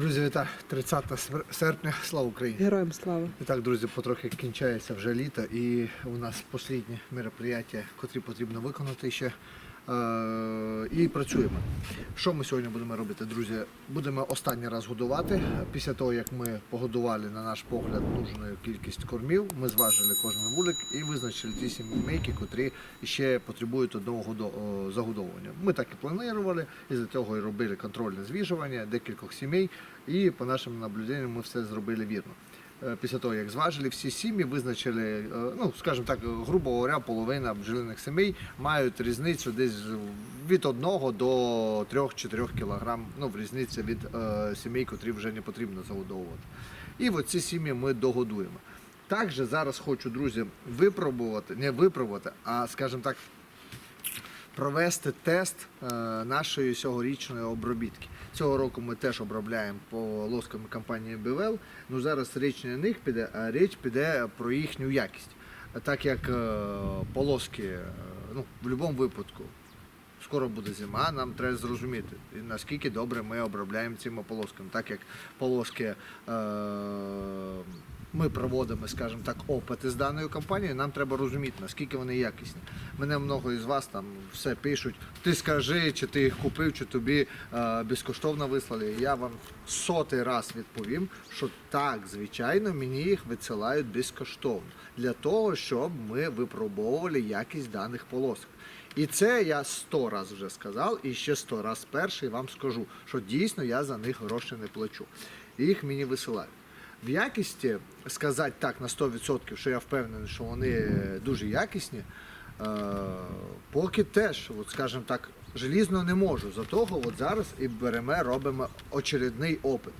Друзі, вітаю! 30 свер- серпня, слава Україні! Героям слава. І так, друзі, потрохи кінчається вже літо, і у нас останні мероприятия, котрі потрібно виконати ще. Е, і працюємо. Що ми сьогодні будемо робити, друзі? Будемо останній раз годувати. Після того, як ми погодували, на наш погляд, нужну кількість кормів, ми зважили кожен вулик і визначили ті сімейки, котрі ще потребують одного годо- загодовування. Ми так і планували, і за цього і робили контрольне звіжування декількох сімей, і по нашим наблюденням ми все зробили вірно. Е, Після того, як зважили всі сім'ї, визначили, е, ну скажімо так, грубо говоря, половина бджолиних сімей мають різницю десь від 1 до 3-4 кілограм, ну в різниці від е, сімей, котрі вже не потрібно загодовувати. І от ці сім'ї ми догодуємо. Також зараз хочу, друзі, випробувати, не випробувати, а скажімо так, провести тест нашої цьогорічної обробітки. Цього року ми теж обробляємо по лоскам компанії BWL. Ну зараз річ не них піде, а річ піде про їхню якість. Так як е, полоски, е, ну, в будь-якому випадку, скоро буде зима, нам треба зрозуміти, наскільки добре ми обробляємо цими полосками. Так як полоски е, ми проводимо, скажімо так, опити з даною компанією, нам треба розуміти, наскільки вони якісні. Мене много із вас там все пишуть. Ти скажи, чи ти їх купив, чи тобі е, безкоштовно вислали. Я вам сотий раз відповім, що так, звичайно, мені їх висилають безкоштовно для того, щоб ми випробовували якість даних полосок. І це я сто раз вже сказав, і ще сто раз перший вам скажу, що дійсно я за них гроші не плачу. Їх мені висилають. В якісті сказати так на 100%, що я впевнений, що вони дуже якісні, е, поки теж, от скажімо так, желізно не можу. За того от зараз і беремо, робимо очередний опит.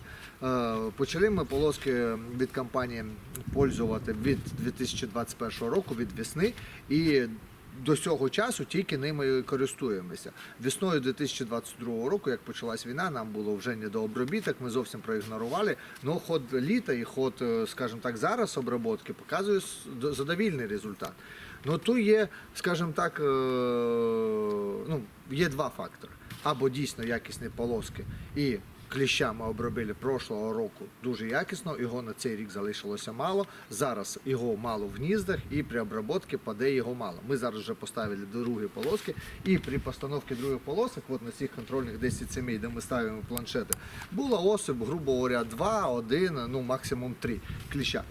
Е, Почали ми полоски від компанії пользувати від 2021 року, від весни. І до цього часу тільки ними користуємося. Весною 2022 року, як почалась війна, нам було вже не до обробіток, ми зовсім проігнорували. Ну, ход літа і ход, е, скажімо так, зараз обробітки показує задовільний результат. Ну тут є, скажімо так, е, ну, є два фактори. Або дійсно якісні полоски і кліща ми обробили прошлого року дуже якісно, його на цей рік залишилося мало. Зараз його мало в гніздах і при обробці паде його мало. Ми зараз вже поставили другі полоски, і при постановці других полосок, от на цих контрольних 10 сімей, де ми ставимо планшети, була особь, грубо говоря, 2, 1, ну максимум 3 кліща.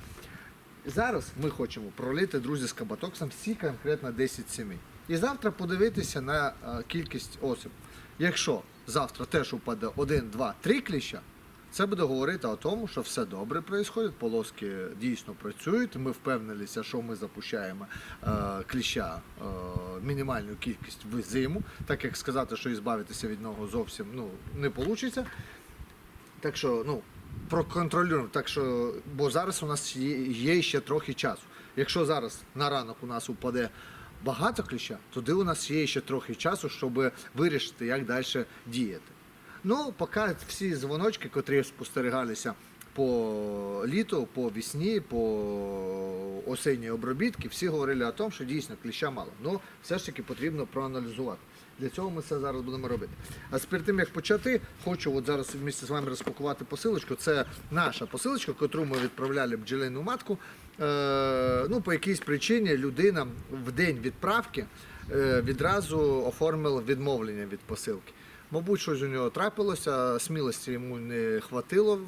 Зараз ми хочемо пролити, друзі, з кабатоксом всі конкретно 10 сімей. І завтра подивитися на е, кількість осіб. Якщо завтра теж упаде 1, 2, 3 кліща, це буде говорити о тому, що все добре відбувається, полоски дійсно працюють. Ми впевнилися, що ми запущаємо е, кліща е, мінімальну кількість в зиму, так як сказати, що і збавитися від нього зовсім ну, не вийде. Так що, ну, проконтролюємо. Так що, бо зараз у нас є, є ще трохи часу. Якщо зараз на ранок у нас упаде багато кліща, туди у нас є ще трохи часу, щоб вирішити, як далі діяти. Ну, поки всі дзвоночки, котрі спостерігалися по літу, по вісні, по осінній обробітці, всі говорили о тому, що дійсно кліща мало. Ну, все ж таки потрібно проаналізувати. Для цього ми це зараз будемо робити. А перед тим як почати, хочу от зараз вместе з вами розпакувати посилочку. Це наша посилочка, яку ми відправляли бджолину матку. Е, ну, по якійсь причині людина в день відправки е, відразу оформила відмовлення від посилки. Мабуть, щось у нього трапилося, смілості йому не хватило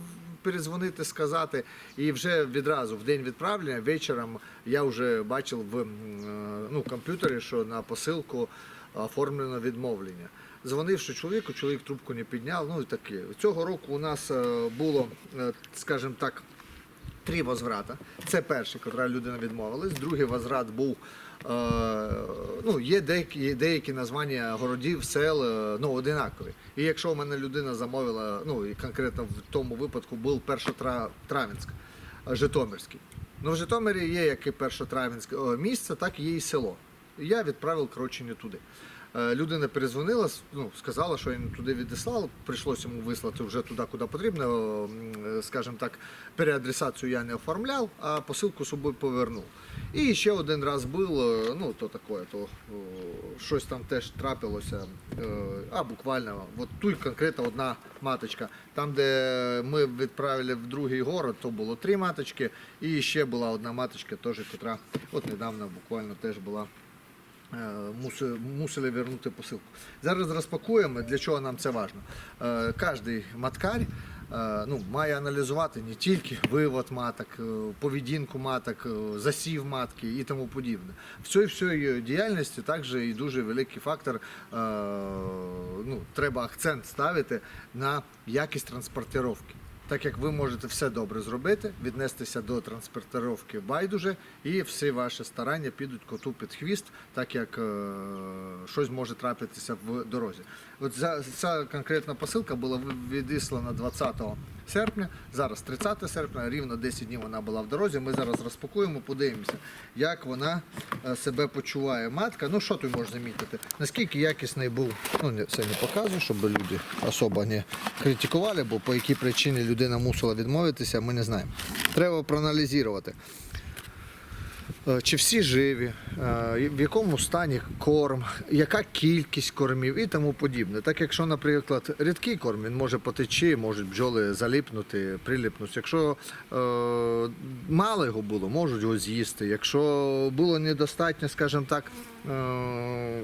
перезвонити, сказати. І вже відразу в день відправлення вечором я вже бачив в е, ну, комп'ютері, що на посилку оформлено відмовлення. Дзвонивши чоловіку, чоловік трубку не підняв. Ну і таке. Цього року у нас е, було, е, скажімо так, три возврата. Це перший, котра людина відмовилась. Другий возврат був. Е, ну, є деякі, деякі названня городів, сел ну, одинакові. І якщо в мене людина замовила, ну і конкретно в тому випадку був Першотравенськ, е, Житомирський. Ну, в Житомирі є як і першотравенське місце, так і є і село. Я відправив коротше не туди. Е, Людина перезвонила, ну, сказала, що я не туди відіслав. Прийшлося йому вислати вже туди, куди потрібно. Е, Скажімо так, переадресацію я не оформляв, а посилку з собою повернув. І ще один раз був, е, ну то таке, то щось там теж трапилося. А буквально, от тут конкретно одна маточка. Там, де ми відправили в другий город, то було три маточки, і ще була одна маточка, теж, котра от недавно буквально теж була. Е, Мусили вернути посилку. Зараз розпакуємо, для чого нам це важливо. Е, Кожний маткар е, ну, має аналізувати не тільки вивод маток, поведінку маток, засів матки і тому подібне. В цій всій діяльності також і дуже великий фактор. Ну, треба акцент ставити на якість транспортировки. Так як ви можете все добре зробити, віднестися до транспортировки байдуже, і всі ваші старання підуть коту під хвіст, так як е, щось може трапитися в дорозі. От за, ця конкретна посилка була відіслана 20 серпня, зараз 30 серпня, рівно 10 днів вона була в дорозі. Ми зараз розпакуємо, подивимося, як вона е, себе почуває. Матка, ну що ти можеш замітити? Наскільки якісний був, ну це не показую, щоб люди особо не критикували, бо по якій причині людина мусила відмовитися, ми не знаємо. Треба проаналізувати. Е, Чи всі живі, е, в якому стані корм, яка кількість кормів і тому подібне. Так якщо, наприклад, рідкий корм, він може потечі, можуть бджоли заліпнути, приліпнути. Якщо е, мало його було, можуть його з'їсти. Якщо було недостатньо, скажімо так, е,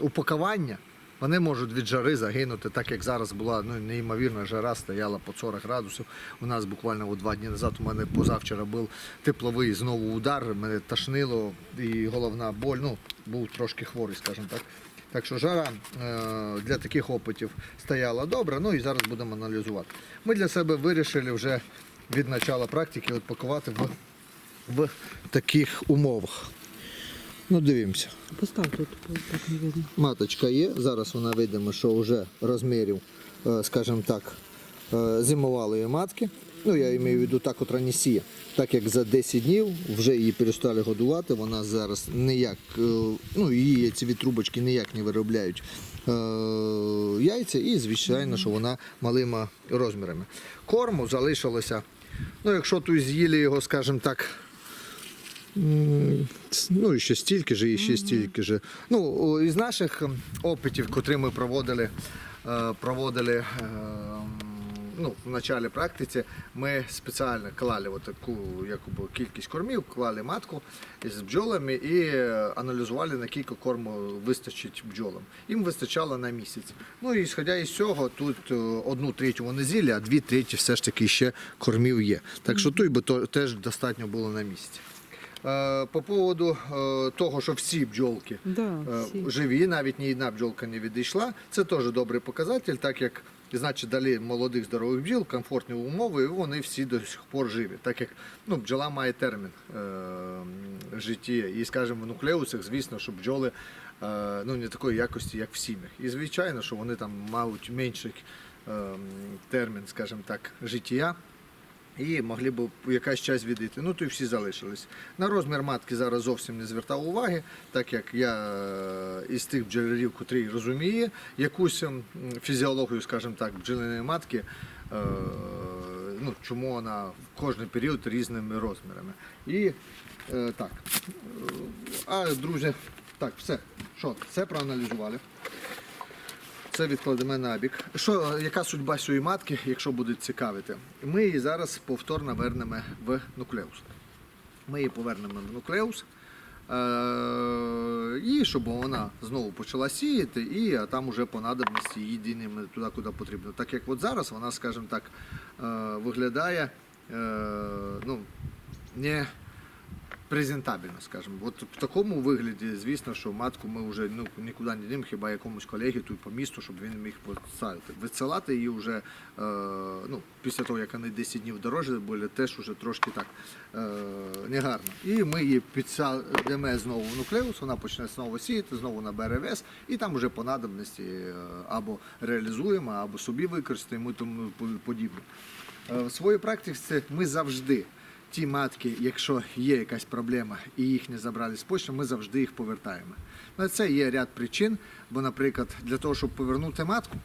упакування, вони можуть від жари загинути, так як зараз була ну, неймовірна жара, стояла по 40 градусів. У нас буквально два дні назад у мене позавчора був тепловий знову удар, мене тошнило і головна боль. Ну, був трошки хворий, скажімо так. Так що жара е, для таких опитів стояла добре, ну і зараз будемо аналізувати. Ми для себе вирішили вже від початку практики от пакувати в, в таких умовах. Ну, дивимося. Постав тут, так не видно. Маточка є. Зараз вона видимо, що вже розмірів, е, скажімо так, е, зимувалої матки. Ну, я маю в виду так от ранісія. Так як за 10 днів вже її перестали годувати, вона зараз ніяк, е, ну, її ці трубочки ніяк не виробляють е, яйця і, звичайно, що вона малими розмірами. Корму залишилося, ну, якщо тут з'їли його, скажімо так, Ну, і ще стільки ж, і ще стільки ж. Ну, із наших опитів, котрі ми проводили, е, проводили е, ну, в началі практиці, ми спеціально клали таку якоби, кількість кормів, клали матку з бджолами і е, аналізували, на кілька корму вистачить бджолам. Їм вистачало на місяць. Ну і сходя із цього, тут одну третю вони з'їли, а дві треті все ж таки ще кормів є. Так що тут би теж достатньо було на місяць. Е, По поводу е, того, що всі бджолки Да, е, всі. живі, навіть ні одна бджолка не відійшла, це теж добрий показатель, так як значить далі молодих здорових бджіл, комфортні умови, і вони всі до сих пор живі. Так як ну, бджола має термін е, житті. І, скажімо, в нуклеусах, звісно, що бджоли е, ну, не такої якості, як в сім'ях. І звичайно, що вони там мають менший е, термін, скажімо так, життя і могли б якась час відійти. Ну то й всі залишились. На розмір матки зараз зовсім не звертав уваги, так як я е, із тих бджолярів, котрі розуміє якусь фізіологію, скажімо так, бджолиної матки. е, Ну, чому вона в кожний період різними розмірами. І е, так. А, друзі, так, все. Що, все проаналізували. Це відкладемо на бік. Що, яка судьба цієї матки, якщо буде цікавити? Ми її зараз повторно вернемо в нуклеус. Ми її повернемо в нуклеус. Е, і щоб вона знову почала сіяти, і там уже по надобності її дінемо туди, куди потрібно. Так як от зараз вона, скажімо так, е, виглядає е, ну, не презентабельно, скажімо. От в такому вигляді, звісно, що матку ми вже ну, нікуди не йдемо, хіба якомусь колеги тут по місту, щоб він міг поставити. Висилати її вже е, ну, після того, як вони 10 днів дорожчі були, теж вже трошки так е, негарно. І ми її підсадимо знову в нуклеус, вона почне знову сіяти, знову набере вес, і там вже по надобності е, або реалізуємо, або собі використаємо і тому подібне. Е, В своїй практиці ми завжди ті матки, якщо є якась проблема і їх не забрали з почти, ми завжди їх повертаємо. На це є ряд причин, бо, наприклад, для того, щоб повернути матку,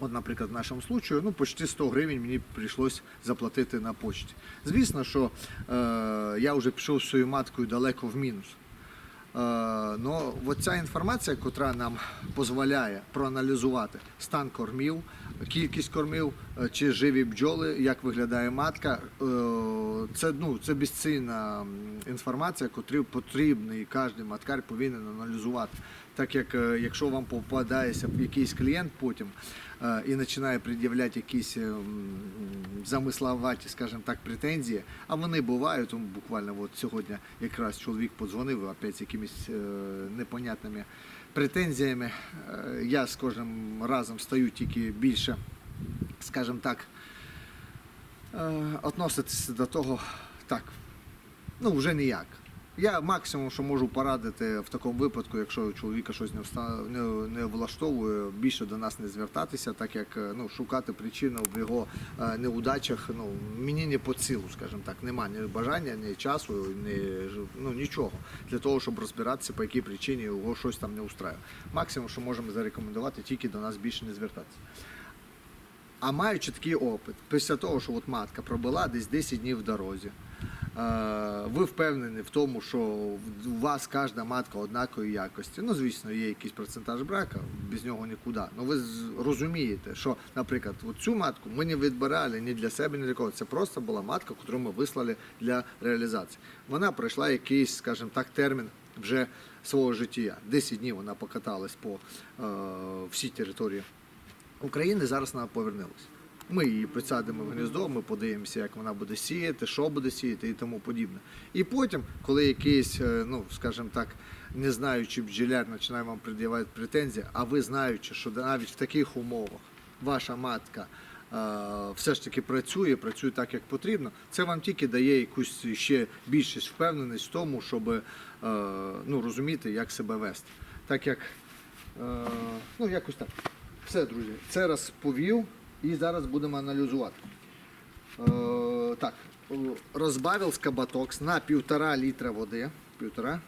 От, наприклад, в нашому случаю, ну, почти 100 гривень мені прийшлось заплатити на почті. Звісно, що е, я вже пішов з своєю маткою далеко в мінус. Ну, от інформація, яка нам дозволяє проаналізувати стан кормів, кількість кормів, е, чи живі бджоли, як виглядає матка, е, це, ну, це безцінна інформація, яку потрібно і кожен маткар повинен аналізувати. Так як е, якщо вам попадається якийсь клієнт потім е, і починає пред'являти якісь замисловаті, скажімо так, претензії, а вони бувають, буквально от сьогодні якраз чоловік подзвонив опять з якимись непонятними претензіями. Я з кожним разом стаю тільки більше, скажімо так, е, относитися до того так, ну вже ніяк. Я максимум, що можу порадити в такому випадку, якщо чоловіка щось не, вста... не, не влаштовує, більше до нас не звертатися, так як е, ну, шукати причину в його е, неудачах. Ну, мені не по силу, скажімо так, нема ні бажання, ні часу, ні, ну, нічого для того, щоб розбиратися, по якій причині його щось там не устраює. Максимум, що можемо зарекомендувати, тільки до нас більше не звертатися. А маючи такий опит, після того, що от матка пробула десь 10 днів в дорозі, ви впевнені в тому, що у вас кожна матка однакової якості. Ну, звісно, є якийсь процентаж брака, без нього нікуди. Ну ви розумієте, що, наприклад, цю матку ми не відбирали ні для себе, ні для кого. Це просто була матка, яку ми вислали для реалізації. Вона пройшла якийсь, скажімо так, термін вже свого життя. 10 днів вона покаталась по е, всій території України зараз вона повернулася. Ми її присадимо в гніздо, ми подивимося, як вона буде сіяти, що буде сіяти і тому подібне. І потім, коли якийсь, е, ну скажімо так, не знаючи бджоляр починає вам пред'являти претензії, а ви знаючи, що навіть в таких умовах ваша матка е, все ж таки працює, працює так, як потрібно, це вам тільки дає якусь ще більшість впевненість в тому, щоб е, ну, розуміти, як себе вести. Так як ну, якось так. Все, друзі. Це розповів і зараз будемо аналізувати. Е, так, розбавив скабатокс на півтора літра води. Півтора.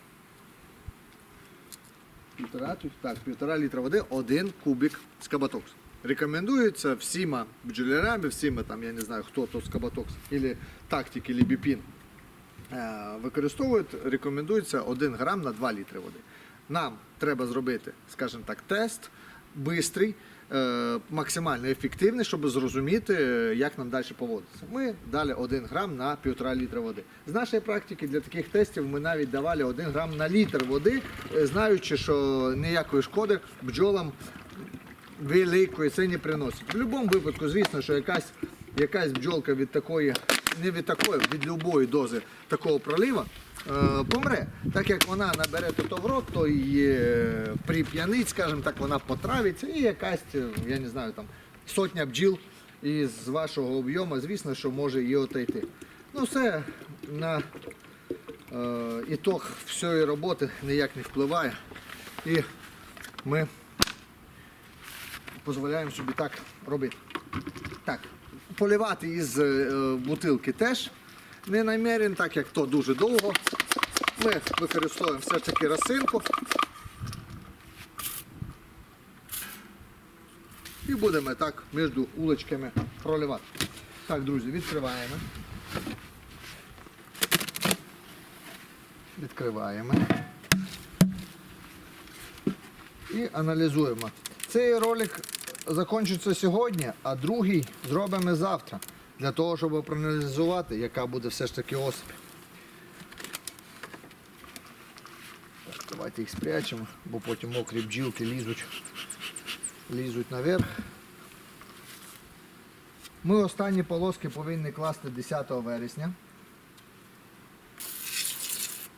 Півтора, так, півтора літра води, один кубик скабатокс. Рекомендується всіма бджолярами, всіма там, я не знаю, хто то скабатокс, або тактик, або біпін е, використовують, рекомендується 1 грам на 2 літри води. Нам треба зробити, скажімо так, тест е, максимально ефективний, щоб зрозуміти, е, як нам далі поводитися. Ми дали 1 грам на 1,5 літра води. З нашої практики для таких тестів ми навіть давали 1 грам на літр води, е, знаючи, що ніякої шкоди бджолам великої це не приносить. В будь-якому випадку, звісно, що якась, якась бджолка від такої, не від такої, від будь-якої дози такого пролива е, помре. Так як вона набере то в рот, то і е, прип'янить, скажімо так, вона потравиться і якась, е, я не знаю, там сотня бджіл із вашого об'єму, звісно, що може її отойти. Ну, все на е, ітог всієї роботи ніяк не впливає. І ми дозволяємо собі так робити. Так, поливати із е, бутилки теж не намірен, так як то дуже довго. Ми використовуємо все-таки розсинку. І будемо так між улочками проливати. Так, друзі, відкриваємо. Відкриваємо. і аналізуємо. Цей ролик закінчиться сьогодні, а другий зробимо завтра. Для того, щоб проаналізувати, яка буде все ж таки осип. Давайте їх спрячемо, бо потім мокрі бджілки лізуть, лізуть наверх. Ми останні полоски повинні класти 10 вересня.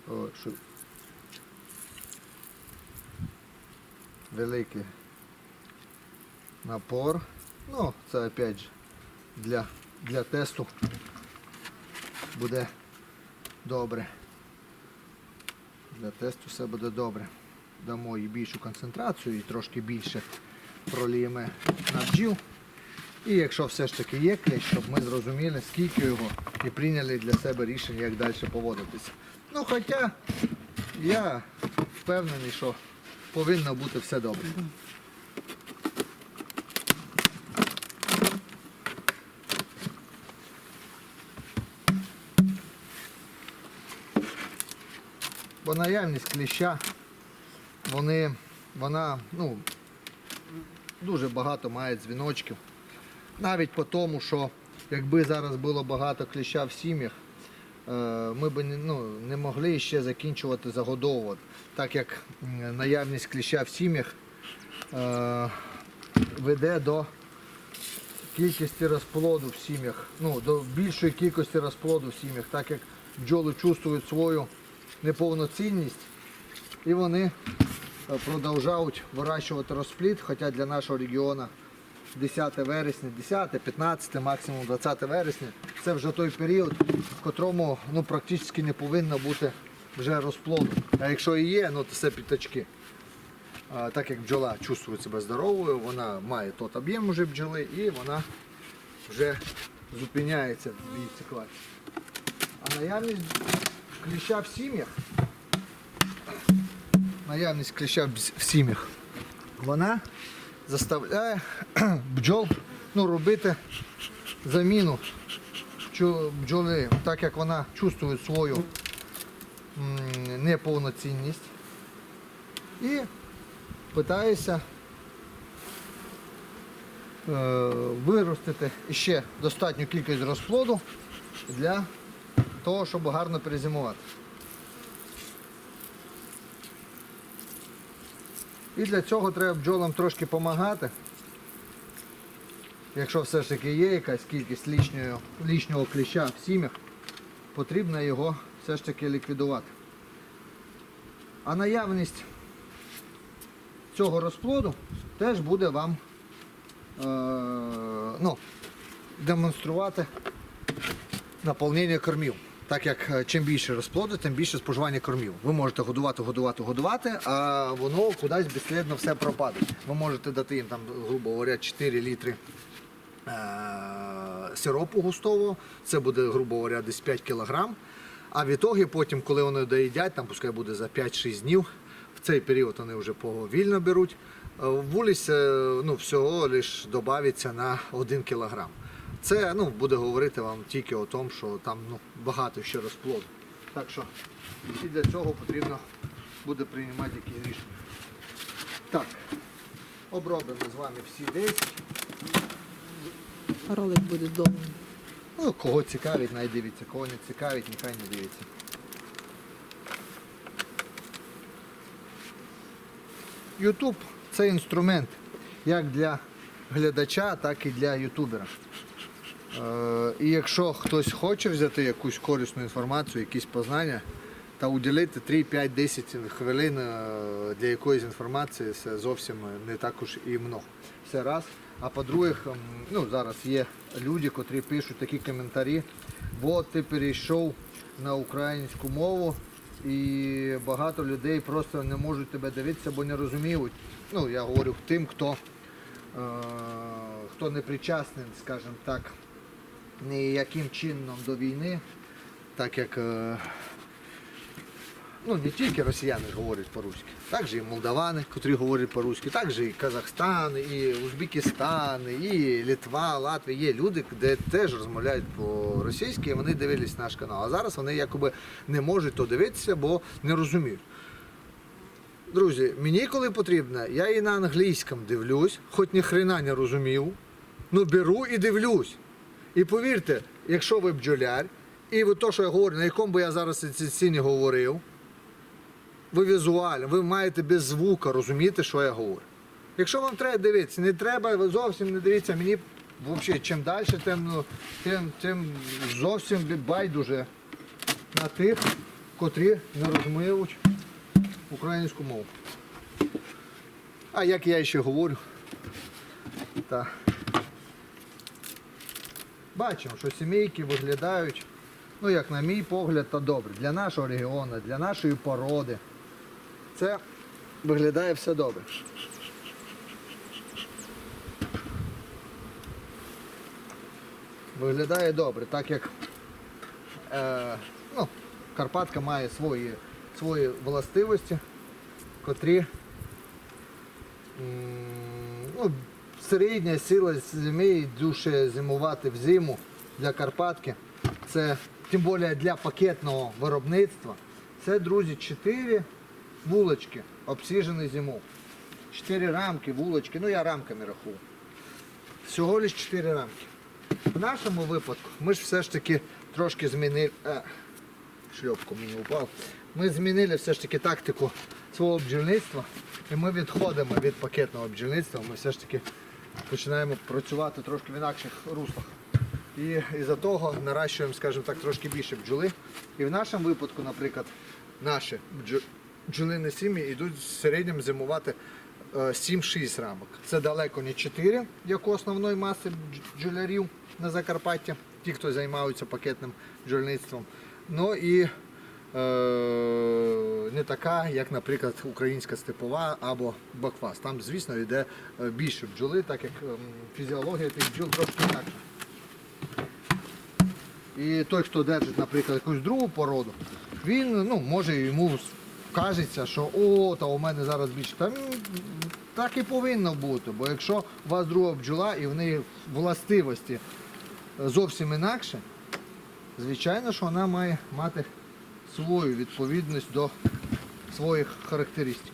О, що великий напор. Ну, це опять же для, для тесту буде добре. Для тесту все буде добре. Дамо їй більшу концентрацію і трошки більше проліємо на бджіл. І якщо все ж таки є клещ, щоб ми зрозуміли, скільки його, і прийняли для себе рішення, як далі поводитися. Ну, хоча я впевнений, що повинно бути все добре. Бо наявність кліща, вони, вона ну, дуже багато має дзвіночків. Навіть по тому, що якби зараз було багато кліща в сім'ях, е, ми б ну, не могли ще закінчувати загодовувати, так як наявність кліща в сім'ях е, веде до кількості розплоду в сім'ях, ну, до більшої кількості розплоду в сім'ях, так як бджоли чувствують свою неповноцінність і вони е, продовжують вирощувати розплід, хоча для нашого регіону 10 вересня, 10, 15, максимум 20 вересня це вже той період, в котрому ну, практично не повинно бути вже розплоду. А якщо і є, ну то це пітачки. А, так як бджола чувствує себе здоровою, вона має тот об'єм уже бджоли і вона вже зупиняється в її циклаті. А наявність кліща в сім'ях, наявність кліща в сім'ях, вона заставляє бджол ну, робити заміну бджоли, так як вона чувствує свою неповноцінність. І питається е, виростити ще достатню кількість розплоду для того, щоб гарно перезимувати. І для цього треба бджолам трошки допомагати. Якщо все ж таки є якась кількість лишнього, лишнього кліща в сім'ях, потрібно його все ж таки ліквідувати. А наявність цього розплоду теж буде вам е, ну, демонструвати наповнення кормів. Так як е, чим більше розплоду, тим більше споживання кормів. Ви можете годувати, годувати, годувати, а воно кудись безслідно все пропаде. Ви можете дати їм там, грубо говоря, 4 літри е, сиропу густого, це буде, грубо говоря, десь 5 кілограм. А в ітогі потім, коли вони доїдять, там пускай буде за 5-6 днів, в цей період вони вже повільно беруть. е, Вулість е, ну, всього лише додається на 1 кілограм. Це ну, буде говорити вам тільки о тому, що там ну, багато ще розплоду. Так що і для цього потрібно буде приймати якісь рішення. Так, обробимо з вами всі 10. Ролик буде довгий. Ну, кого цікавить, най дивіться, кого не цікавить, нехай не дивиться. Ютуб це інструмент як для глядача, так і для ютубера. Е, і якщо хтось хоче взяти якусь корисну інформацію, якісь познання, та уділити 3, 5, 10 хвилин е, для якоїсь інформації, це зовсім не також і много. Це раз. А по-друге, ну, зараз є люди, котрі пишуть такі коментарі, бо ти перейшов на українську мову і багато людей просто не можуть тебе дивитися, бо не розуміють. Ну, я говорю тим, хто, е, хто не причасний, скажімо так, ніяким чином до війни, так як е, ну, не тільки росіяни говорять по-руськи, також і молдавани, котрі говорять по-руськи, також і Казахстан, і Узбекистан, і Литва, Латвія. Є люди, де теж розмовляють по-російськи, і вони дивились наш канал. А зараз вони якоби не можуть то дивитися, бо не розуміють. Друзі, мені коли потрібно, я і на англійському дивлюсь, хоч ні хрена не розумів, ну беру і дивлюсь. І повірте, якщо ви бджоляр, і ви то, що я говорю, на якому би я зараз ці ціні говорив, ви візуально, ви маєте без звука розуміти, що я говорю. Якщо вам треба дивитися, не треба, ви зовсім не дивіться, мені взагалі чим далі, тим, ну, тим, тим зовсім байдуже на тих, котрі не розуміють українську мову. А як я ще говорю, та бачимо, що сімейки виглядають, ну як на мій погляд, то добре. Для нашого регіону, для нашої породи. Це виглядає все добре. Виглядає добре, так як е, ну, Карпатка має свої, свої властивості, котрі ну, середня сила зими дуже зимувати взиму для Карпатки. Це тим більше для пакетного виробництва. Це, друзі, 4 вулочки, обсіжені зимов. 4 рамки, вулочки, ну я рамками рахую. Всього лиш 4 рамки. В нашому випадку ми ж все ж таки трошки змінили. А, шльопку мені упав. Ми змінили все ж таки тактику свого бджільництва. І ми відходимо від пакетного бджільництва. Ми все ж таки починаємо працювати трошки в інакших руслах. І із-за того наращуємо, скажімо так, трошки більше бджоли. І в нашому випадку, наприклад, наші бдж- бджолині сім'ї йдуть в середньому зимувати е, 7-6 рамок. Це далеко не 4, як у основної маси бдж- бджолярів на Закарпатті, ті, хто займаються пакетним бджільництвом. Ну і е, не така, як, наприклад, українська степова або бакфас. Там, звісно, йде е, більше бджоли, так як ем, фізіологія тих бджіл трошки інакша. І той, хто держить, наприклад, якусь другу породу, він ну, може йому кажеться, що о, та у мене зараз більше. Та, так і повинно бути, бо якщо у вас друга бджола і в неї властивості зовсім інакше, звичайно, що вона має мати свою відповідність до своїх характеристик.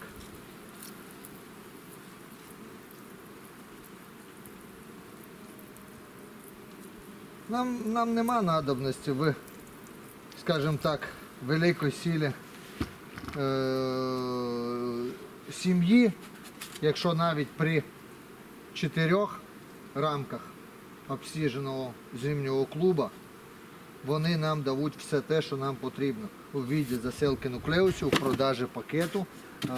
Нам, нам нема надобності в, скажімо так, великої силі е- сім'ї, якщо навіть при чотирьох рамках обсіженого зимнього клуба вони нам дадуть все те, що нам потрібно у віді заселки нуклеусів, продажі пакету, е-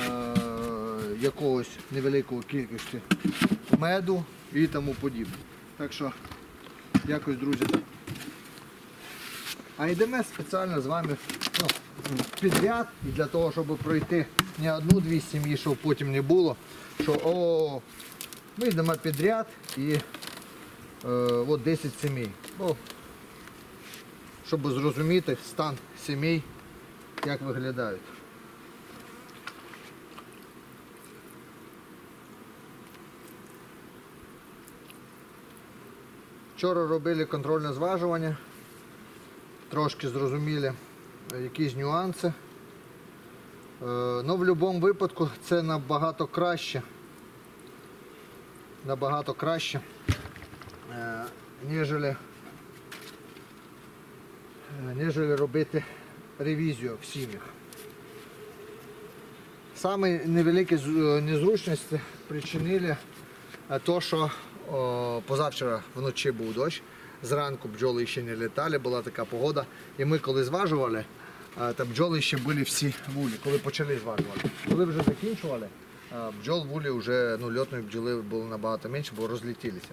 якогось невеликої кількості меду і тому подібне. Так що Якось, друзі. А йдемо спеціально з вами ну, підряд і для того, щоб пройти не одну-дві сім'ї, щоб потім не було. Що о, ми йдемо підряд і е, от 10 сімей. Щоб зрозуміти стан сімей, як виглядають. Вчора робили контрольне зважування, трошки зрозуміли е, якісь нюанси. Е, Ну, в будь-якому випадку це набагато краще. Набагато краще, е, е, робити ревізію в сім'ях. Саме невеликі е, незручності причинили те, що о, позавчора вночі був дощ, зранку бджоли ще не літали, була така погода. І ми коли зважували, е, та бджоли ще були всі вулі, коли почали зважувати. Коли вже закінчували, бджол вулі вже ну, льотної бджоли було набагато менше, бо розлетілися.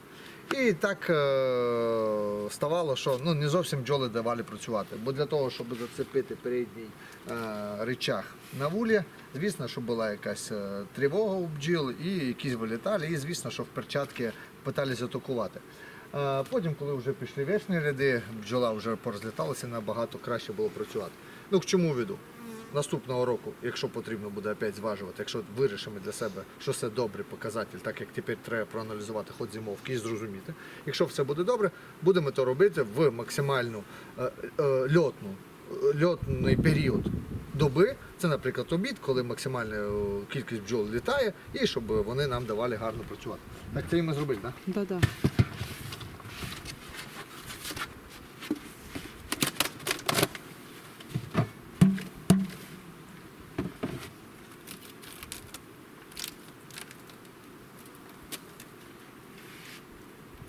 І так е, ставало, що ну, не зовсім бджоли давали працювати. Бо для того, щоб зацепити передній е, речах на вулі, звісно, що була якась е, тривога у бджіл, і якісь вилітали, і звісно, що в перчатки питалися атакувати. Е, Потім, коли вже пішли верхні ряди, бджола вже порозліталася, набагато краще було працювати. Ну к чому веду? Наступного року, якщо потрібно буде опять зважувати, якщо вирішимо для себе, що це добрий показатель, так як тепер треба проаналізувати ход зимовки і зрозуміти. Якщо все буде добре, будемо то робити в максимальну е, е, льотну, льотний період доби. Це, наприклад, обід, коли максимальна е, кількість бджол літає, і щоб вони нам давали гарно працювати. Так це і ми зробили, так? Да-да.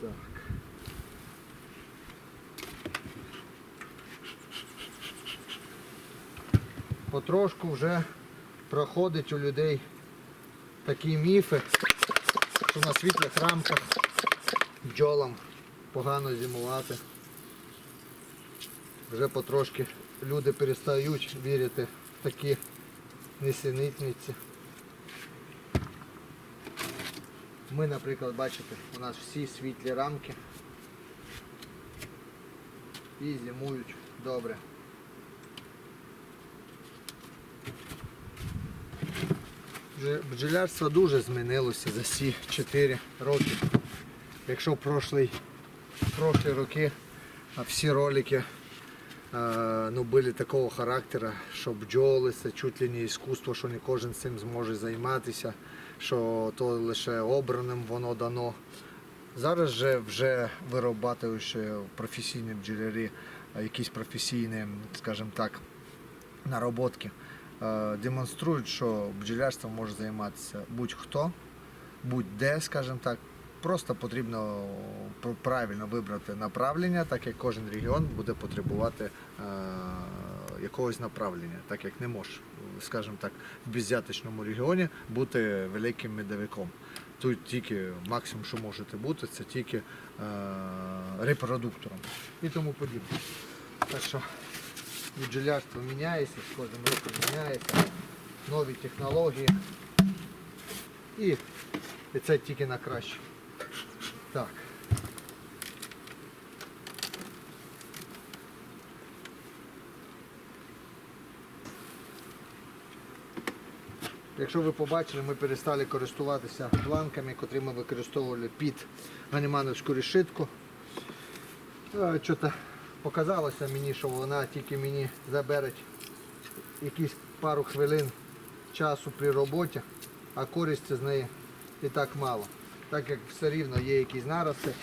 Так. Потрошку вже проходить у людей такі міфи, що на світлих рамках бджолам погано зимувати. Вже потрошки люди перестають вірити в такі несенітниці. Ми, наприклад, бачите, у нас всі світлі рамки і зимують добре. Бджолярство дуже змінилося за ці 4 роки. Якщо в прошлий, в прошлі роки всі ролики ну, были такого характера, що бджоли це чуть ли не іскусство, що не кожен цим зможе займатися, що то лише обраним воно дано. Зараз же вже вирабатуючи професійні бджолярі, е, якісь професійні, скажімо так, наработки, е, демонструють, що бджолярством може займатися будь-хто, будь-де, скажімо так. Просто потрібно правильно вибрати направлення, так як кожен регіон буде потребувати е, якогось направлення, так як не може, скажімо так, в беззяточному регіоні бути великим медовиком. Тут тільки максимум, що можете бути, це тільки е, репродуктором і тому подібне. Так що бджолярство міняється, з кожним роком міняється, нові технології. І це тільки на краще. Так. Якщо ви побачили, ми перестали користуватися планками, котрі ми використовували під ганімановську решітку. Що показалося мені, що вона тільки мені забере якісь пару хвилин часу при роботі, а користі з неї і так мало. Так як все рівно є якісь нарости, е,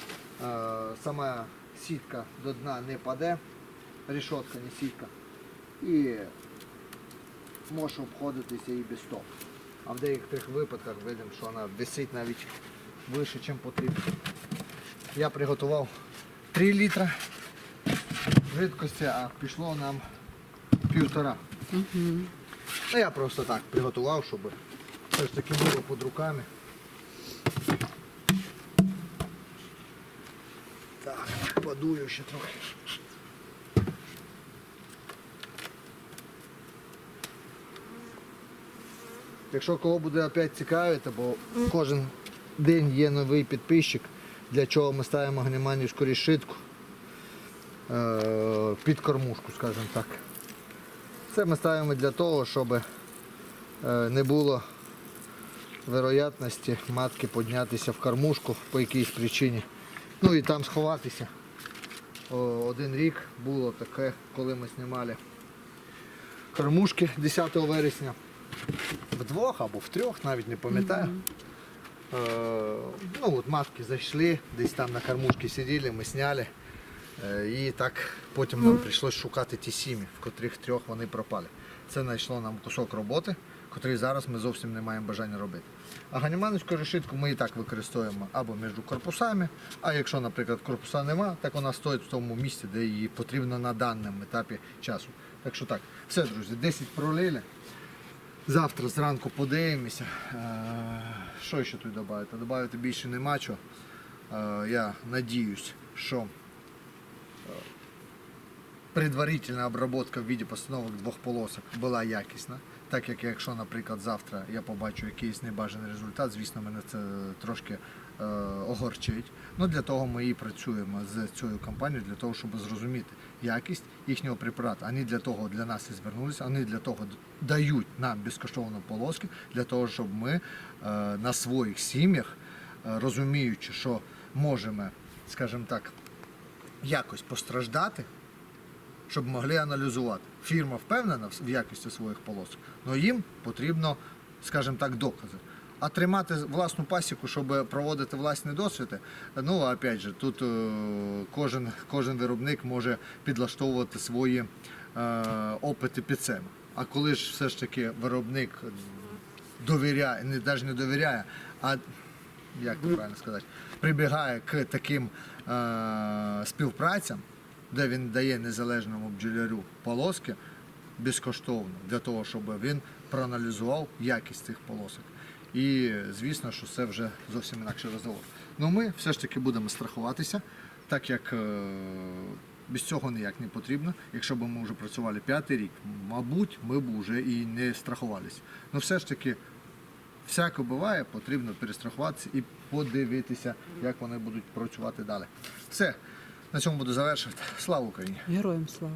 сама сітка до дна не паде, рішотка не сітка. І може обходитися і без того. А в деяких випадках видимо, що вона висить навіть вище, ніж потрібно. Я приготував 3 літра жидкості, а пішло нам півтора. Угу. Ну я просто так приготував, щоб все ж таки було під руками. Подую ще трохи. Якщо кого буде опять цікавити, бо кожен день є новий підписчик, для чого ми ставимо гніманівську решітку е, під кормушку, скажімо так. Це ми ставимо для того, щоб е, не було вероятності матки піднятися в кормушку по якійсь причині. Ну і там сховатися. Один рік було таке, коли ми знімали кормушки 10 вересня. Вдвох або в трьох, навіть не пам'ятаю. Е, ну от матки зайшли, десь там на кормушці сиділи, ми зняли. Е, І так потім нам прийшлось шукати ті сім'ї, в котрих трьох вони пропали. Це знайшло нам кусок роботи, котрий зараз ми зовсім не маємо бажання робити. А ганімановську решітку ми і так використовуємо або між корпусами, а якщо, наприклад, корпуса нема, так вона стоїть в тому місці, де її потрібно на даному етапі часу. Так що так, все, друзі, 10 пролили. Завтра зранку подивимося. Е, Що ще тут додати? Додати більше нема чого. Е, Я надіюсь, що предварительна обработка в виді постановок двох полосок була якісна. Так як якщо, наприклад, завтра я побачу якийсь небажаний результат, звісно, мене це трошки е, огорчить. Ну для того ми і працюємо з цією компанією, для того, щоб зрозуміти якість їхнього препарату. Вони для того для нас і звернулися, вони для того дають нам безкоштовно полоски, для того, щоб ми е, на своїх сім'ях, е, розуміючи, що можемо, скажімо так, якось постраждати, щоб могли аналізувати. Фірма впевнена в- якості своїх полосок, але їм потрібно, скажімо так, докази. А тримати власну пасіку, щоб проводити власні досвіди, ну опять же, тут е, кожен, кожен виробник може підлаштовувати свої е, опити під себе. А коли ж все ж таки виробник довіряє, не навіть не довіряє, а як правильно сказати, прибігає к таким е, співпрацям, де він дає незалежному бджолярю полоски безкоштовно для того, щоб він проаналізував якість цих полосок. І звісно, що це вже зовсім інакший розговор. Ну ми все ж таки будемо страхуватися, так як е, без цього ніяк не потрібно. Якщо б ми вже працювали п'ятий рік, мабуть, ми б вже і не страхувалися. Ну все ж таки всяке буває, потрібно перестрахуватися і подивитися, як вони будуть працювати далі. Все, на цьому буду завершувати. Слава Україні! Героям слава.